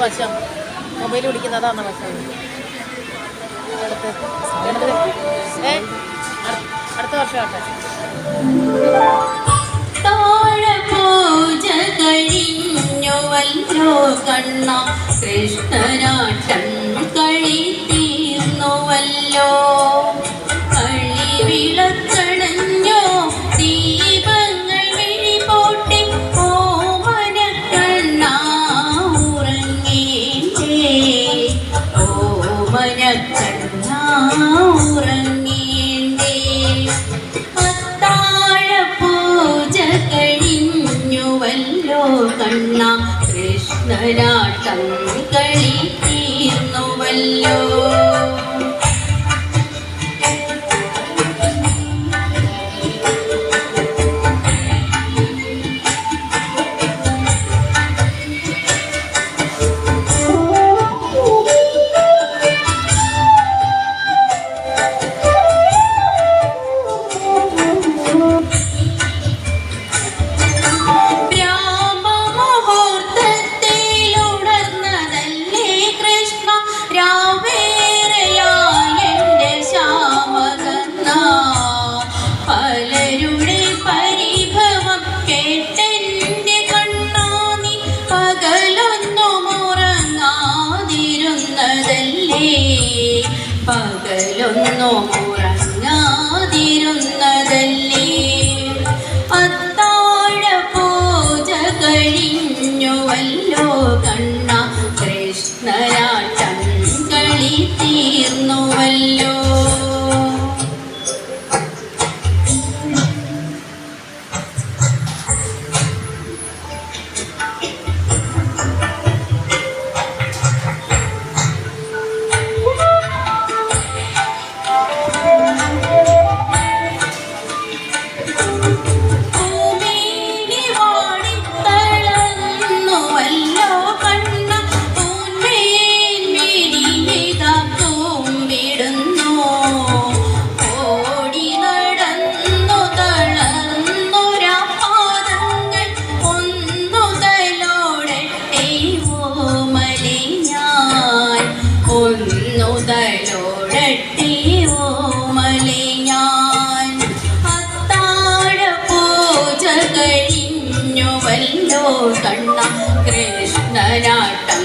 വശം. അടുത്ത് വർഷം കഴിഞ്ഞുവല്ലോ കണ്ണ കൃഷ്ണനാട്ടം ഓമന കണ്ണ ഉറങ്ങേണ്ടേ അത്താഴ കണ്ണ. കൃഷ്ണനാട്ടം കളി തീർന്നുവല്ലോ. ഉറങ്ങാതിരുന്നതല്ലേ പകലൊന്നും ഉറങ്ങാതിരുന്നതല്ലേ ഒന്നുതലോടട്ടെ ഓമലെ ഞാൻ അത്താഴ പൂജ കഴിഞ്ഞുവല്ലോ കണ്ണ കൃഷ്ണനാട്ടം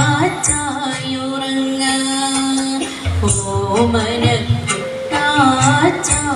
ഓമനക്കുട്ട ചായുറങ്ങ